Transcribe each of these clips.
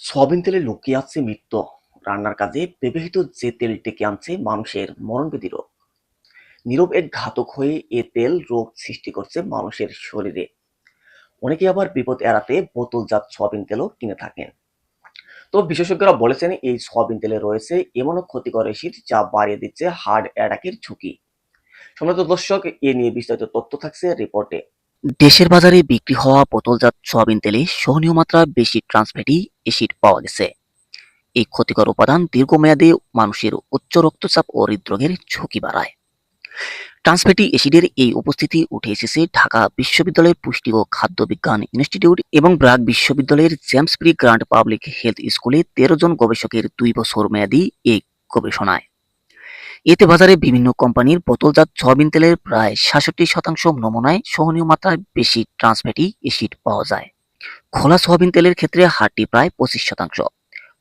Soybean তেলে লুকিয়ে আছে মৃত্যু রান্নার কাজে ব্যবহৃত যে তেল ডেকে আনছে মানুষের মরণবেদী রোগ। নীরব এক ঘাতক হয়ে এ তেল রোগ সৃষ্টি করছে মানুষের শরীরে। অনেকে আবার বিপদ এড়াতে বোতলজাত সয়াবিন তেলও কিনে থাকেন। তো বিশেষজ্ঞরা বলেছেন, এই সয়াবিন তেলে রয়েছে এমনও ক্ষতিকর অ্যাসিড যা বাড়িয়ে দিচ্ছে হার্ট অ্যাটাকের ঝুঁকি। সম্মানিত দর্শক, এ নিয়ে বিস্তারিত তথ্য থাকছে রিপোর্টে। দেশের বাজারে বিক্রি হওয়া বোতলজাত সয়াবিন তেলে সহনীয় মাত্রা বেশি ট্রান্সফ্যাটি অ্যাসিড পাওয়া গেছে। এই ক্ষতিকর উপাদান দীর্ঘমেয়াদে মানুষের উচ্চ রক্তচাপ ও হৃদরোগের ঝুঁকি বাড়ায়। ট্রান্সফ্যাটি অ্যাসিডের এই উপস্থিতি উঠে এসেছে ঢাকা বিশ্ববিদ্যালয়ের পুষ্টি ও খাদ্য বিজ্ঞান ইনস্টিটিউট এবং ব্রাক বিশ্ববিদ্যালয়ের James P Grant public health স্কুলে তেরো জন গবেষকের দুই বছর মেয়াদী এই গবেষণায়। এতে বাজারে বিভিন্ন কোম্পানির বোতলজাত সয়াবিন তেলের প্রায় সাতষট্টি শতাংশ নমুনায় সহনীয় মাত্রায় বেশি ট্রান্সফ্যাটি অ্যাসিড পাওয়া যায়। খোলা সয়াবিন তেলের ক্ষেত্রে হারটি প্রায় পঁচিশ শতাংশ।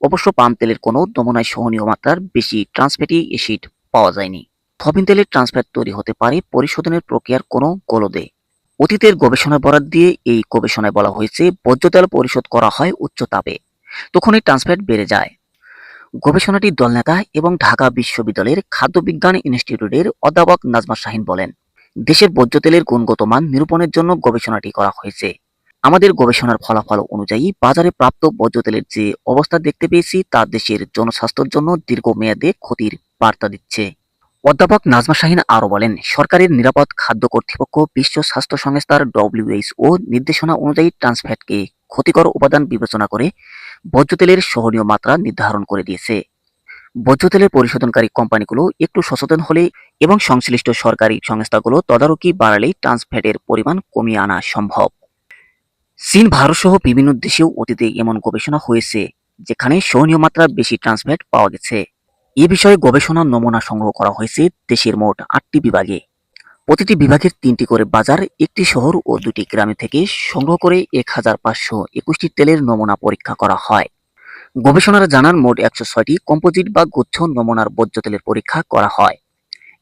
অবশ্য পাম তেলের কোনো নমুনায় সহনীয় মাত্রার বেশি ট্রান্সফ্যাটি অ্যাসিড পাওয়া যায়নি। সয়াবিন তেলের ট্রান্সফ্যাট তৈরি হতে পারে পরিশোধনের প্রক্রিয়ার কোনো গোলদে। অতীতের গবেষণা বরাদ দিয়ে এই গবেষণায় বলা হয়েছে, বর্জ্য তেল পরিশোধ করা হয় উচ্চ তাপে। তখনই ট্রান্সফ্যাট বেড়ে যায়। গবেষণাটির দলনেতা এবং ঢাকা বিশ্ববিদ্যালয়ের খাদ্য বিজ্ঞান ইনস্টিটিউটের অধ্যাপক নাজমা শাহিন বলেন, দেশের বর্জ্য তেলের গুণগত মান নিরূপণের জন্য গবেষণাটি করা হয়েছে। আমাদের গবেষণার ফলাফল অনুযায়ী বাজারে প্রাপ্ত বর্জ্য তেলের যে অবস্থা দেখতে পেয়েছি, তা দেশের জনস্বাস্থ্যের জন্য দীর্ঘমেয়াদে ক্ষতির বার্তা দিচ্ছে। অধ্যাপক নাজমা শাহিন আরও বলেন, সরকারের নিরাপদ খাদ্য কর্তৃপক্ষ বিশ্ব স্বাস্থ্য সংস্থার ডব্লিউএইচও নির্দেশনা অনুযায়ী ট্রান্সফ্যাটকে ক্ষতিকর উপাদান বিবেচনা করে বর্জ্য তেলের সহনীয় মাত্রা নির্ধারণ করে দিয়েছে। বর্জ্য তেলের পরিশোধনকারী কোম্পানিগুলো একটু সচেতন হলে এবং সংশ্লিষ্ট সরকারি সংস্থাগুলো তদারকি বাড়ালেই ট্রান্সফ্যাটের পরিমাণ কমিয়ে আনা সম্ভব। চীন ভারত সহ বিভিন্ন দেশেও অতীতে এমন গবেষণা হয়েছে, যেখানে সহনীয় মাত্রা বেশি ট্রান্সফ্যাট পাওয়া গেছে। এ বিষয়ে গবেষণার নমুনা সংগ্রহ করা হয়েছে দেশের মোট আটটি বিভাগে। প্রতিটি বিভাগের তিনটি করে বাজার, একটি শহর ও দুটি গ্রামে থেকে সংগ্রহ করে এক হাজার পাঁচশো একুশটি তেলের নমুনা পরীক্ষা করা হয়। গবেষণারা জানান মোট একশো ছয়টি কম্পোজিট বা গুচ্ছ নমুনার বর্জ্য তেলের পরীক্ষা করা হয়।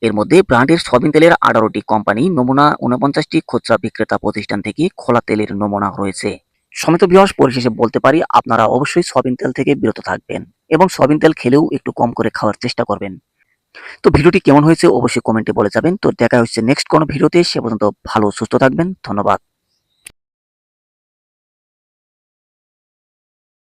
এর মধ্যে ব্র্যান্ডের সয়াবিন তেলের আঠারোটি কোম্পানি নমুনা উনপঞ্চাশটি খুচরা বিক্রেতা প্রতিষ্ঠান থেকে খোলা তেলের নমুনা রয়েছে। সমিত বিহস পরিশেষে বলতে পারি, আপনারা অবশ্যই সয়াবিন তেল থেকে বিরত থাকবেন এবং সয়াবিন তেল খেলেও একটু কম করে খাওয়ার চেষ্টা করবেন। তো ভিডিওটি কেমন হয়েছে অবশ্যই কমেন্টে বলে যাবেন। তো দেখা হচ্ছে নেক্সট কোনো ভিডিওতে, সে পর্যন্ত ভালো, সুস্থ থাকবেন। ধন্যবাদ।